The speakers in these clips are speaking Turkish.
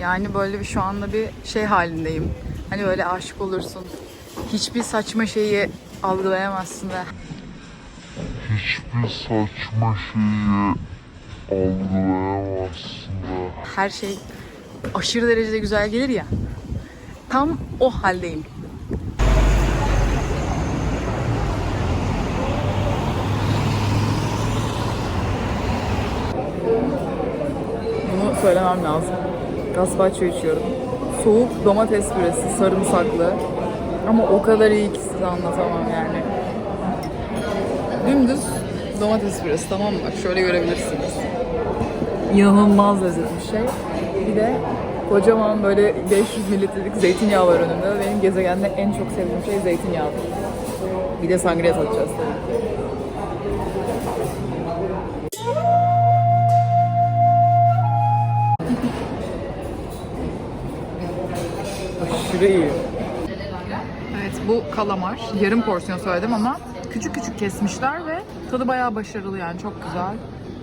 Yani böyle bir şu anda bir şey halindeyim. Hani böyle aşık olursun. Hiçbir saçma şeyi algılayamazsın ve hiçbir saçma şeyi algılayamazsın da. her şey aşırı derecede güzel gelir ya. Tam o haldeyim. Bunu söylemem lazım. Gazpacho içiyorum. Soğuk domates püresi, sarımsaklı. Ama o kadar iyi ki size anlatamam yani. Dümdüz domates püresi tamam mı? Bak şöyle görebilirsiniz. İnanılmaz lezzetli bir şey. Bir de kocaman böyle 500 mililitrelik zeytinyağı var önümde. Benim gezegende en çok sevdiğim şey zeytinyağı. Bir de sangria satacağız tabii. Aşırı iyi. Evet bu kalamar. Yarım porsiyon söyledim ama küçük küçük kesmişler ve tadı bayağı başarılı yani çok güzel.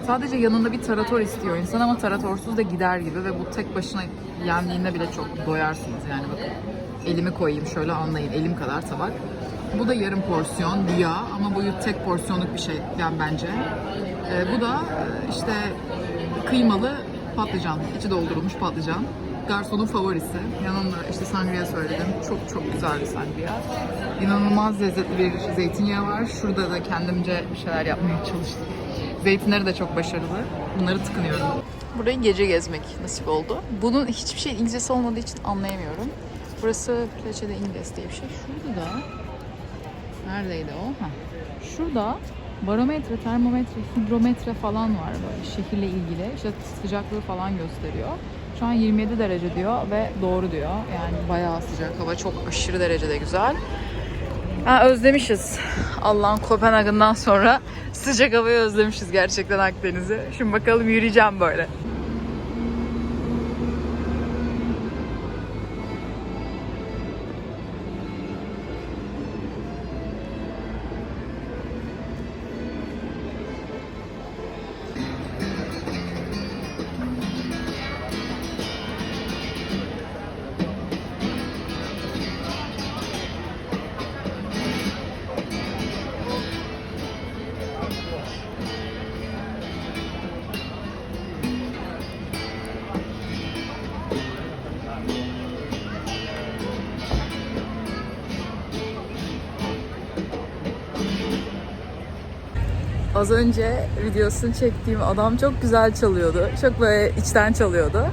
Sadece yanında bir tarator istiyor insan ama taratorsuz da gider gibi ve bu tek başına yendiğinde bile çok doyarsınız yani bakın. Elimi koyayım şöyle anlayın elim kadar tabak. Bu da yarım porsiyon yağ ama bu tek porsiyonluk bir şey yani bence. Ee, bu da e, işte kıymalı patlıcan, içi doldurulmuş patlıcan. Garsonun favorisi. Yanında işte sangria söyledim. Çok çok güzel bir sangria. İnanılmaz lezzetli bir zeytinyağı var. Şurada da kendimce bir şeyler yapmaya çalıştım. Zeytinleri de çok başarılı. Bunları tıkınıyorum. Burayı gece gezmek nasip oldu. Bunun hiçbir şey İngilizcesi olmadığı için anlayamıyorum. Burası Plece de İngiliz diye bir şey. Şurada da Neredeydi o? Ha. Şurada barometre, termometre, hidrometre falan var böyle şehirle ilgili. İşte sıcaklığı falan gösteriyor. Şu an 27 derece diyor ve doğru diyor. Yani bayağı sıcak. Hava çok aşırı derecede güzel. Ha, özlemişiz. Allah'ın Kopenhag'ından sonra sıcak havayı özlemişiz gerçekten Akdeniz'i. Şimdi bakalım yürüyeceğim böyle. Az önce videosunu çektiğim adam çok güzel çalıyordu. Çok böyle içten çalıyordu.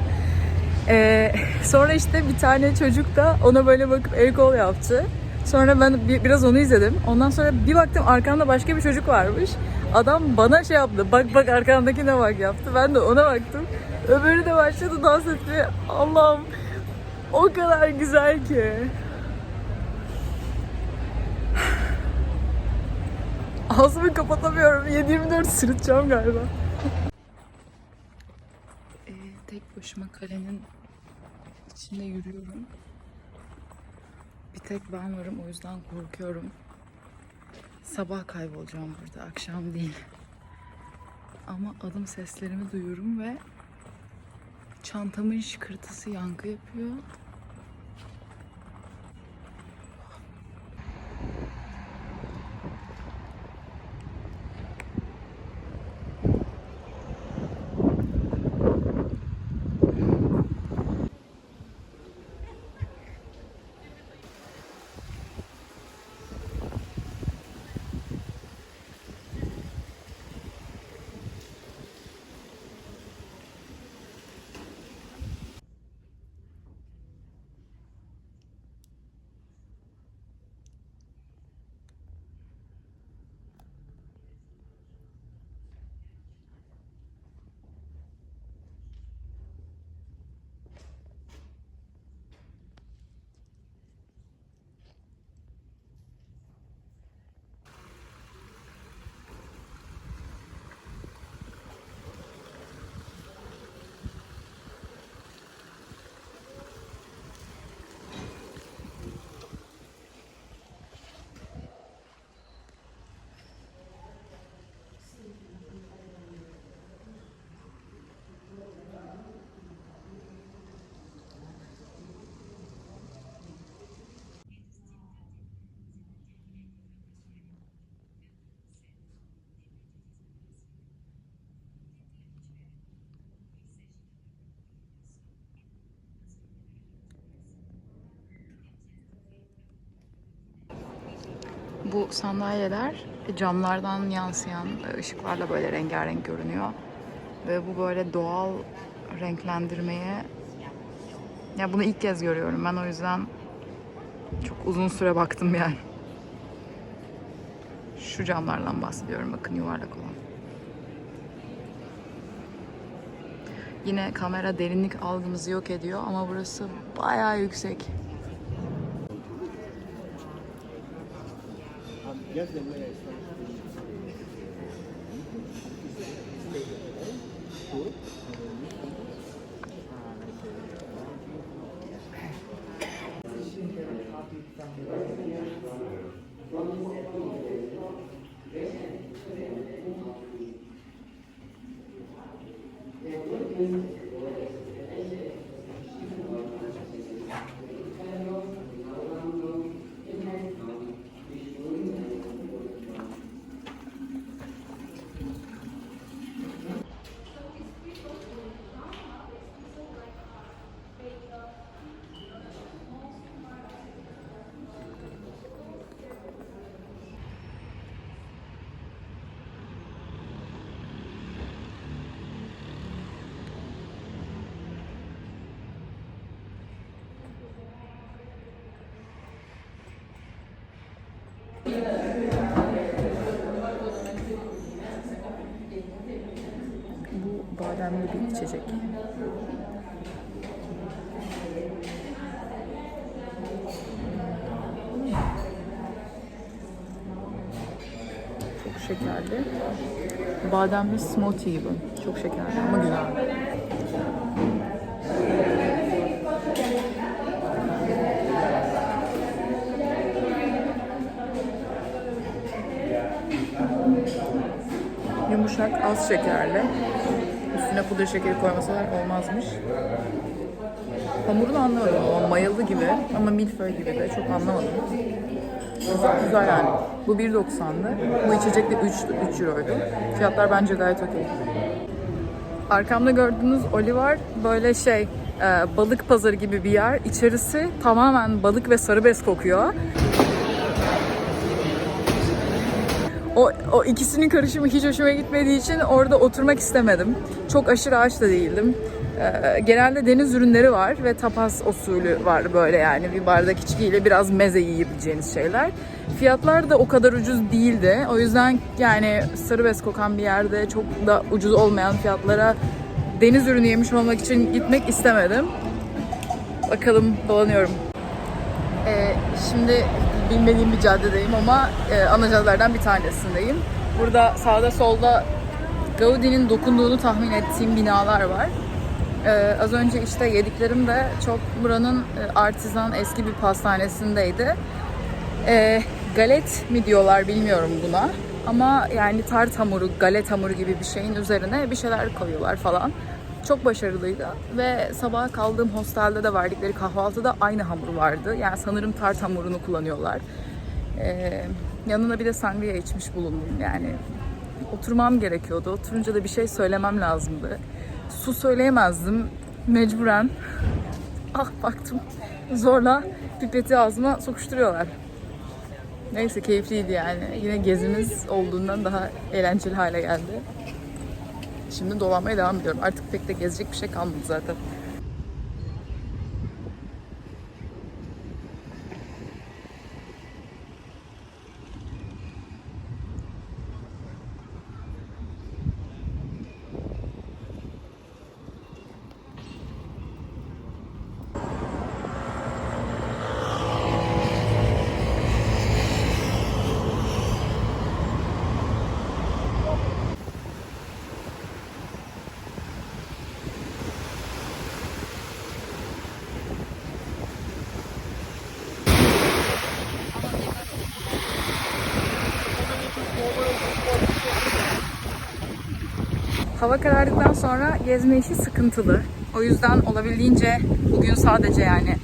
Ee, sonra işte bir tane çocuk da ona böyle bakıp el kol yaptı. Sonra ben bir- biraz onu izledim. Ondan sonra bir baktım arkamda başka bir çocuk varmış. Adam bana şey yaptı. Bak bak arkandakine bak yaptı. Ben de ona baktım. Öbürü de başladı dans etmeye. Allah'ım o kadar güzel ki. Ağzımı kapatamıyorum. 7-24 sırıtacağım galiba. Ee, tek başıma kalenin içinde yürüyorum. Bir tek ben varım o yüzden korkuyorum. Sabah kaybolacağım burada, akşam değil. Ama adım seslerimi duyuyorum ve çantamın şıkırtısı yankı yapıyor. Bu sandalyeler camlardan yansıyan ışıklarla böyle rengarenk görünüyor. Ve bu böyle doğal renklendirmeye ya bunu ilk kez görüyorum. Ben o yüzden çok uzun süre baktım yani. Şu camlardan bahsediyorum bakın yuvarlak olan. Yine kamera derinlik algımızı yok ediyor ama burası bayağı yüksek. Just the way I start to bademli bir içecek. Çok şekerli. Bademli smoothie gibi. Çok şekerli ama güzel. Yumuşak, az şekerli. Üstüne pudra şekeri koymasalar olmazmış. Hamurunu anlamadım ama mayalı gibi ama milföy gibi de çok anlamadım. Güzel yani. Bu 1.90'dı. Bu içecek de 3, 3 euroydu. Fiyatlar bence gayet okey. Arkamda gördüğünüz Olivar böyle şey e, balık pazarı gibi bir yer. İçerisi tamamen balık ve sarı bez kokuyor. O, o ikisinin karışımı hiç hoşuma gitmediği için orada oturmak istemedim. Çok aşırı ağaç da değildim. Ee, genelde deniz ürünleri var ve tapas usulü var böyle yani bir bardak içkiyle biraz meze yiyebileceğiniz şeyler. Fiyatlar da o kadar ucuz değildi. O yüzden yani sarı bez kokan bir yerde çok da ucuz olmayan fiyatlara deniz ürünü yemiş olmak için gitmek istemedim. Bakalım dolanıyorum. Ee, şimdi bilmediğim bir caddedeyim ama e, ana caddelerden bir tanesindeyim. Burada sağda solda Gaudi'nin dokunduğunu tahmin ettiğim binalar var. Ee, az önce işte yediklerim de çok buranın e, artizan eski bir pastanesindeydi. Ee, galet mi diyorlar bilmiyorum buna. Ama yani tart hamuru, galet hamuru gibi bir şeyin üzerine bir şeyler koyuyorlar falan. Çok başarılıydı ve sabah kaldığım hostelde de verdikleri kahvaltıda aynı hamur vardı. Yani sanırım tart hamurunu kullanıyorlar. Ee, yanına bir de sangria içmiş bulundum. Yani oturmam gerekiyordu. Oturunca da bir şey söylemem lazımdı. Su söyleyemezdim. Mecburen. Ah baktım. Zorla pipeti ağzıma sokuşturuyorlar. Neyse keyifliydi yani. Yine gezimiz olduğundan daha eğlenceli hale geldi. Şimdi dolanmaya devam ediyorum. Artık pek de gezecek bir şey kalmadı zaten. Hava karardıktan sonra gezme işi sıkıntılı. O yüzden olabildiğince bugün sadece yani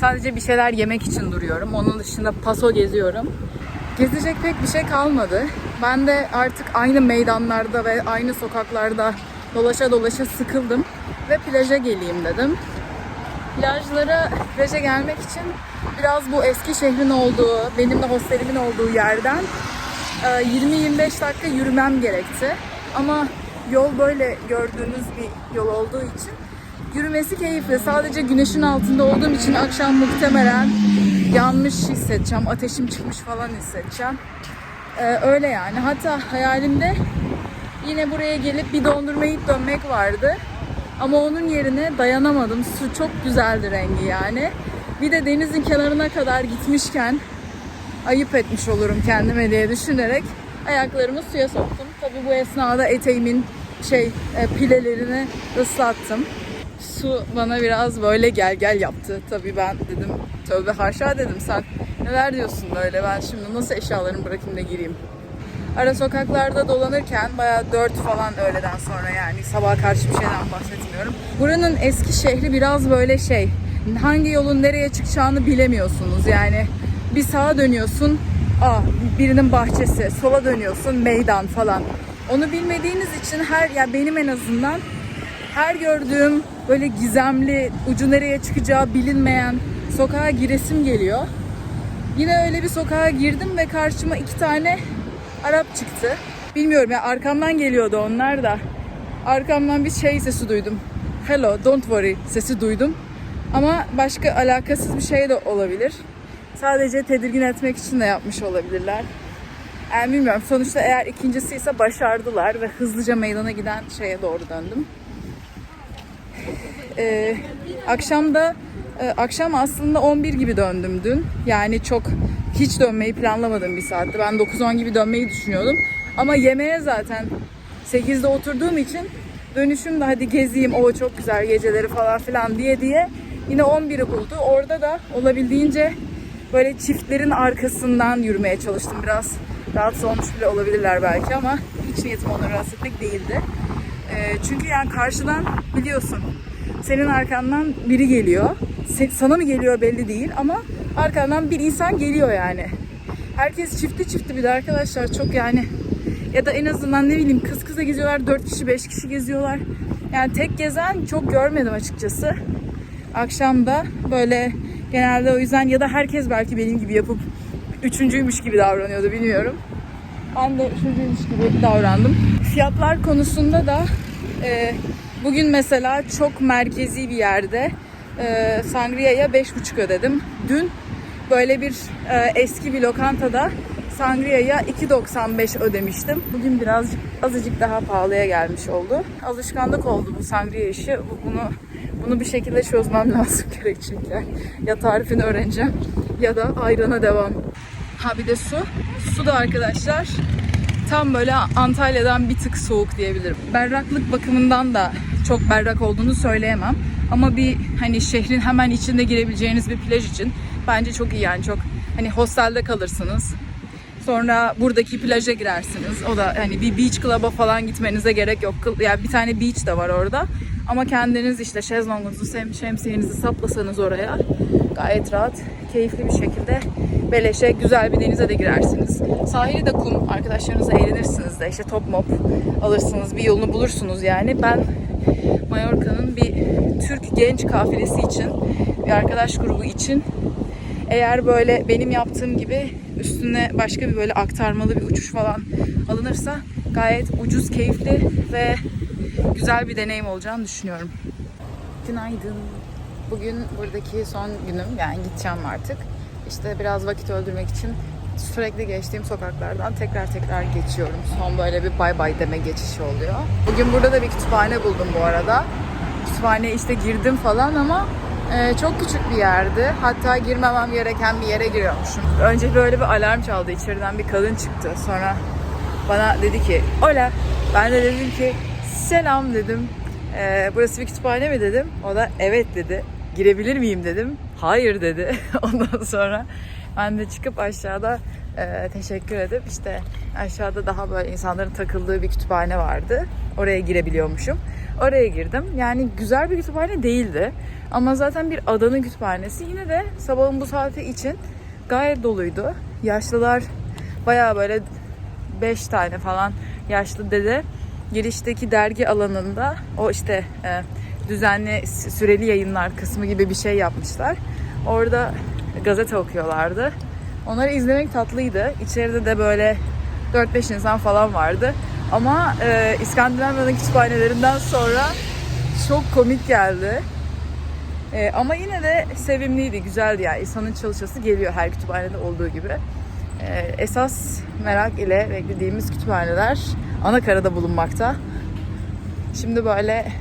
sadece bir şeyler yemek için duruyorum. Onun dışında paso geziyorum. Gezecek pek bir şey kalmadı. Ben de artık aynı meydanlarda ve aynı sokaklarda dolaşa dolaşa sıkıldım ve plaja geleyim dedim. Plajlara, plaja gelmek için biraz bu eski şehrin olduğu, benim de hostelimin olduğu yerden e, 20-25 dakika yürümem gerekti. Ama yol böyle gördüğünüz bir yol olduğu için yürümesi keyifli. Sadece güneşin altında olduğum için akşam muhtemelen yanmış hissedeceğim, ateşim çıkmış falan hissedeceğim. E, öyle yani. Hatta hayalimde yine buraya gelip bir dondurma yiyip dönmek vardı. Ama onun yerine dayanamadım. Su çok güzeldi rengi yani. Bir de denizin kenarına kadar gitmişken ayıp etmiş olurum kendime diye düşünerek ayaklarımı suya soktum. Tabii bu esnada eteğimin şey e, pilelerini ıslattım. Su bana biraz böyle gel gel yaptı. Tabii ben dedim tövbe haşa dedim sen neler diyorsun böyle ben şimdi nasıl eşyalarımı bırakayım da gireyim. Ara sokaklarda dolanırken bayağı 4 falan öğleden sonra yani sabaha karşı bir şeyden bahsetmiyorum. Buranın eski şehri biraz böyle şey hangi yolun nereye çıkacağını bilemiyorsunuz yani. Bir sağa dönüyorsun aa birinin bahçesi, sola dönüyorsun meydan falan. Onu bilmediğiniz için her ya benim en azından her gördüğüm böyle gizemli ucu nereye çıkacağı bilinmeyen sokağa giresim geliyor. Yine öyle bir sokağa girdim ve karşıma iki tane Arap çıktı. Bilmiyorum ya arkamdan geliyordu onlar da. Arkamdan bir şey sesi duydum. Hello, don't worry sesi duydum. Ama başka alakasız bir şey de olabilir. Sadece tedirgin etmek için de yapmış olabilirler. Yani bilmiyorum. Sonuçta eğer ikincisi ise başardılar ve hızlıca meydana giden şeye doğru döndüm. Ee, akşam da e, akşam aslında 11 gibi döndüm dün. Yani çok hiç dönmeyi planlamadım bir saatte. Ben 9-10 gibi dönmeyi düşünüyordum. Ama yemeğe zaten 8'de oturduğum için dönüşüm de hadi gezeyim o çok güzel geceleri falan filan diye diye yine 11'i buldu. Orada da olabildiğince böyle çiftlerin arkasından yürümeye çalıştım. Biraz rahatsız olmuş bile olabilirler belki ama hiç niyetim onları rahatsız etmek değildi. Ee, çünkü yani karşıdan biliyorsun senin arkandan biri geliyor. Sana mı geliyor belli değil ama arkandan bir insan geliyor yani. Herkes çifti çifti bir de arkadaşlar çok yani ya da en azından ne bileyim kız kıza geziyorlar 4 kişi 5 kişi geziyorlar. Yani tek gezen çok görmedim açıkçası. Akşam da böyle genelde o yüzden ya da herkes belki benim gibi yapıp üçüncüymüş gibi davranıyordu bilmiyorum. Ben de üçüncüymüş gibi davrandım. Fiyatlar konusunda da e, bugün mesela çok merkezi bir yerde e, Sangria'ya 5,5 ödedim. Dün böyle bir e, eski bir lokantada Sangria'ya 2.95 ödemiştim. Bugün birazcık azıcık daha pahalıya gelmiş oldu. Alışkanlık oldu bu Sangria işi. Bu- Bunu bunu bir şekilde çözmem lazım gerekçekler. Ya tarifini öğreneceğim ya da ayrana devam. Ha bir de su. Su da arkadaşlar tam böyle Antalya'dan bir tık soğuk diyebilirim. Berraklık bakımından da çok berrak olduğunu söyleyemem. Ama bir hani şehrin hemen içinde girebileceğiniz bir plaj için bence çok iyi yani çok hani hostelde kalırsınız. Sonra buradaki plaja girersiniz. O da hani bir beach club'a falan gitmenize gerek yok. Yani bir tane beach de var orada. Ama kendiniz işte şezlongunuzu, şemsiyenizi saplasanız oraya gayet rahat, keyifli bir şekilde beleşe güzel bir denize de girersiniz. Sahili de kum, arkadaşlarınızla eğlenirsiniz de işte top mop alırsınız, bir yolunu bulursunuz yani. Ben Mallorca'nın bir Türk genç kafilesi için, bir arkadaş grubu için eğer böyle benim yaptığım gibi üstüne başka bir böyle aktarmalı bir uçuş falan alınırsa gayet ucuz, keyifli ve güzel bir deneyim olacağını düşünüyorum. Günaydın. Bugün buradaki son günüm yani gideceğim artık. İşte biraz vakit öldürmek için sürekli geçtiğim sokaklardan tekrar tekrar geçiyorum. Son böyle bir bay bay deme geçişi oluyor. Bugün burada da bir kütüphane buldum bu arada. Kütüphaneye işte girdim falan ama e, çok küçük bir yerdi. Hatta girmemem gereken bir yere giriyormuşum. Önce böyle bir alarm çaldı. İçeriden bir kadın çıktı. Sonra bana dedi ki Ola. Ben de dedim ki selam dedim. "Ee, burası bir kütüphane mi dedim. O da evet dedi. Girebilir miyim dedim. Hayır dedi. Ondan sonra ben de çıkıp aşağıda e, teşekkür edip işte aşağıda daha böyle insanların takıldığı bir kütüphane vardı. Oraya girebiliyormuşum. Oraya girdim. Yani güzel bir kütüphane değildi. Ama zaten bir adanın kütüphanesi. Yine de sabahın bu saati için gayet doluydu. Yaşlılar bayağı böyle 5 tane falan yaşlı dede girişteki dergi alanında o işte e, düzenli süreli yayınlar kısmı gibi bir şey yapmışlar. Orada gazete okuyorlardı. Onları izlemek tatlıydı. İçeride de böyle 4-5 insan falan vardı. Ama e, İskandinavya'nın kütüphanelerinden sonra çok komik geldi. E, ama yine de sevimliydi, güzeldi yani. İnsanın çalışası geliyor her kütüphanede olduğu gibi. E, esas merak ile beklediğimiz kütüphaneler Anakara'da bulunmakta. Şimdi böyle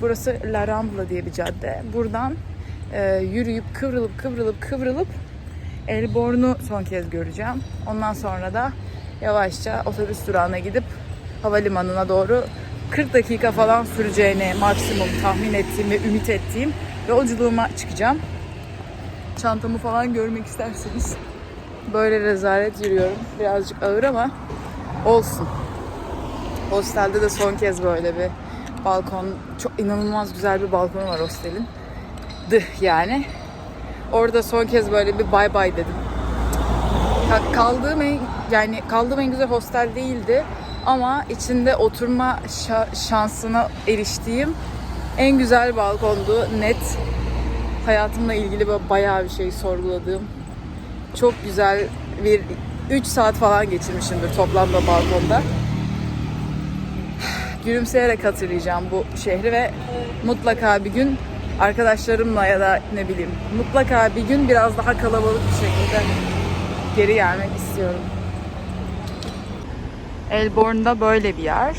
burası La Rambla diye bir cadde. Buradan e, yürüyüp kıvrılıp kıvrılıp kıvrılıp Elborn'u son kez göreceğim. Ondan sonra da yavaşça otobüs durağına gidip havalimanına doğru 40 dakika falan süreceğini maksimum tahmin ettiğim ve ümit ettiğim yolculuğuma çıkacağım. Çantamı falan görmek isterseniz böyle rezalet yürüyorum. Birazcık ağır ama olsun. Hostelde de son kez böyle bir balkon, çok inanılmaz güzel bir balkonu var hostelin. Dı yani. Orada son kez böyle bir bay bay dedim. Ka- Kaldığım en, yani kaldığım en güzel hostel değildi ama içinde oturma şa- şansına eriştiğim en güzel balkondu. Net hayatımla ilgili böyle bayağı bir şey sorguladığım çok güzel bir 3 saat falan geçirmişimdir toplamda balkonda. Gülümseyerek hatırlayacağım bu şehri ve mutlaka bir gün arkadaşlarımla ya da ne bileyim mutlaka bir gün biraz daha kalabalık bir şekilde geri gelmek istiyorum. Elborn'da böyle bir yer.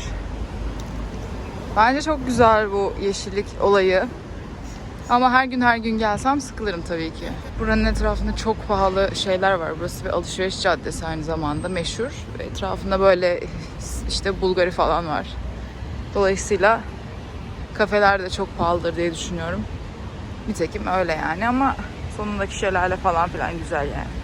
Bence çok güzel bu yeşillik olayı. Ama her gün her gün gelsem sıkılırım tabii ki. Buranın etrafında çok pahalı şeyler var. Burası bir alışveriş caddesi aynı zamanda meşhur. Etrafında böyle işte Bulgari falan var. Dolayısıyla kafeler de çok pahalıdır diye düşünüyorum. Nitekim öyle yani ama sonundaki şelale falan filan güzel yani.